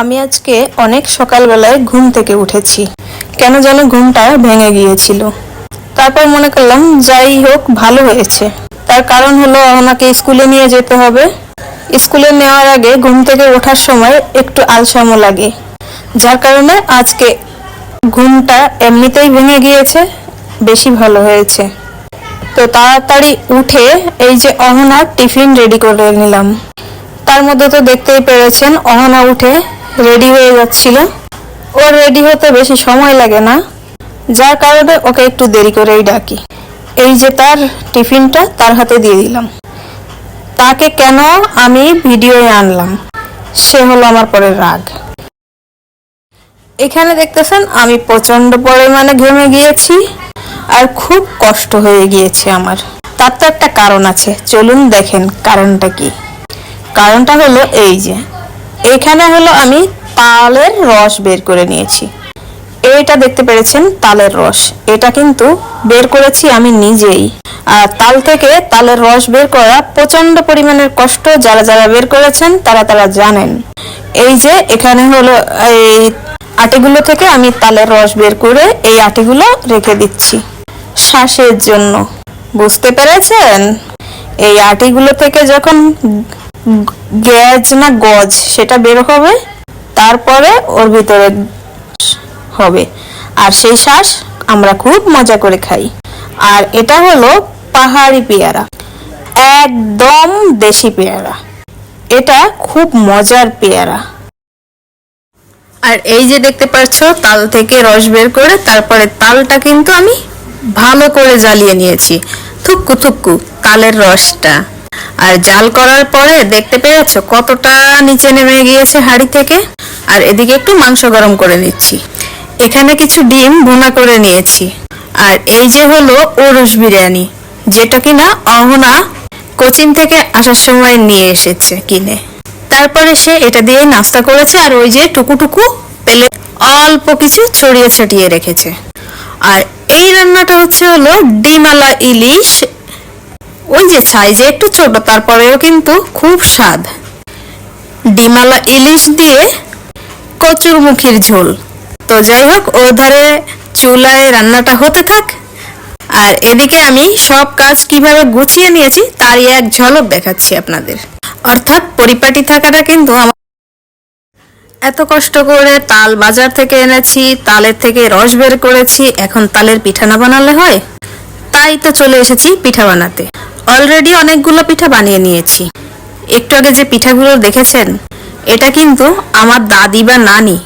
আমি আজকে অনেক সকালবেলায় ঘুম থেকে উঠেছি। কেন যেন ঘুমটা ভেঙে গিয়েছিল। তারপর মনে করলাম, যাই হোক, ভালো হয়েছে। তার কারণ হলো, আমাকে স্কুলে নিয়ে যেতে হবে। স্কুলে নেওয়ার আগে ঘুম থেকে ওঠার সময় একটু আলসামো লাগে। যার কারণে আজকে ঘুমটা এমনিতেই ভেঙে গিয়েছে, বেশি ভালো হয়েছে। তো তাড়াতাড়ি উঠে এই যে অহনার টিফিন রেডি করে নিলাম। তার মধ্যে তো দেখতেই পেরেছেন, অহনা উঠে রেডি হয়ে যাচ্ছিল। ওর রেডি হতে বেশি সময় লাগে না, যার কারণে ওকে একটু দেরি করেই ডাকি। এই যে তার টিফিনটা তার হাতে দিয়ে দিলাম। তাকে কেন আমি ভিডিওয়ে আনলাম? সে হলো আমার পরে রাগ। এখানে দেখতেছেন, আমি প্রচণ্ড পরিমাণে ঘেমে গিয়েছি আর খুব কষ্ট হয়ে গিয়েছে আমার। তার তো একটা কারণ আছে, চলুন দেখেন কারণটা কি। কারণটা হলো এই যে এখানে হলো আমি তালের রস বের করে নিয়েছি। এইটা দেখতে পেরেছেন, তালের রস। এটা কিন্তু বের করেছি আমি নিজেই। আর তাল থেকে তালের রস বের করা প্রচণ্ড পরিমাণের কষ্ট যারা যারা বের করেছেন, তারা তারা জানেন। এই যে এখানে হলো এই আটিগুলো থেকে আমি তালের রস বের করে এই আটিগুলো রেখে দিচ্ছি শ্বাসের জন্য। বুঝতে পেরেছেন? এই আটিগুলো থেকে যখন গ্যাজ না গজ, সেটা বের হবে, তারপরে ওর ভিতরে হবে। আর সেই শ্বাস আমরা খুব মজা করে খাই। আর এটা হলো পাহাড়ি পেয়ারা, একদম দেশি পেয়ারা। এটা খুব মজার পেয়ারা। আর এই যে দেখতে পাচ্ছ, তাল থেকে রস বের করে তারপরে তালটা কিন্তু আমি ভালো করে জ্বালিয়ে নিয়েছি। থুক্কু থুক্কু তালের রসটা। আর জাল করার পরে দেখতে পেয়েছ কতটা নিচে নেমে গিয়েছে হাঁড়ি থেকে? আর এদিকে একটু মাংস গরম করে নিচ্ছি। এখানে কিছু ডিম ভুনা করে নিয়েছি। আর এই যে হলো ওরস বিরিয়ানি, যেটা কিনা অহনা কোচিন থেকে আসার সময় নিয়ে এসেছে কিনে। তারপরে সে এটা দিয়ে নাস্তা করেছে আর ওই যে টুকুটুকু তেলে অল্প কিছু ছড়িয়ে ছিটিয়ে রেখেছে। আর এই রান্নাটা হচ্ছে হলো ডিমালা ইলিশ ওই যে সাইজে একটু ছোট তারপরেও কিন্তু খুব স্বাদ। ডিমালা ইলিশ দিয়ে কচুরমুখীর ঝোল। তো যাই হোক, ও ধারে চুলায় রান্নাটা হতে থাক। আর এদিকে আমি সব কাজ কীভাবে গুছিয়ে নিয়েছি, তারই এক ঝলক দেখাচ্ছি আপনাদের। অর্থাৎ পরিপাটি থাকাটা কিন্তু এত কষ্ট করে তাল বাজার থেকে এনেছি, তালের থেকে রস বের করেছি, এখন তালের পিঠা না বানালে হয়। তাই তো চলে এসেছি পিঠা বানাতে। অলরেডি অনেকগুলো পিঠা বানিয়ে নিয়েছি। একটু আগে যে পিঠাগুলো দেখেছেন, এটা কিন্তু আমার দাদি বা নানি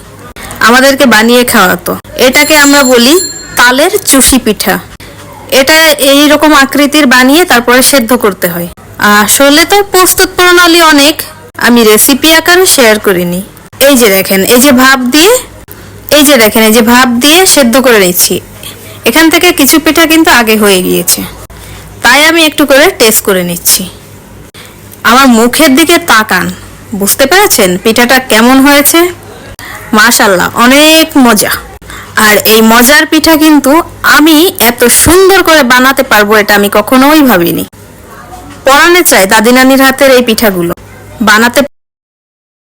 আমাদেরকে বানিয়ে খাওয়াতো। এটাকে আমরা বলি তালের চুষি পিঠা। এটা এই রকম আকৃতির বানিয়ে তারপরে সেদ্ধ করতে হয়। আসলে তো প্রস্তুত প্রণালী অনেক, আমি রেসিপি আকারে শেয়ার করিনি। এই যে দেখেন, এই যে ভাপ দিয়ে, এই যে দেখেন, এই যে ভাপ দিয়ে সেদ্ধ করে নিচ্ছি এখান থেকে কিছু পিঠা কিন্তু আগে হয়ে গিয়েছে। তাই আমি একটু করে টেস্ট করে নিচ্ছি। আমার মুখের দিকে তাকান। বুঝতে পেরেছেন পিঠাটা কেমন হয়েছে? মাশাল্লাহ অনেক মজা। আর এই মজার পিঠা কিন্তু আমি এত সুন্দর করে বানাতে পারব এটা আমি কখনোই ভাবিনি। পরানে চাই দাদিনানির হাতের এই পিঠাগুলো। বানাতে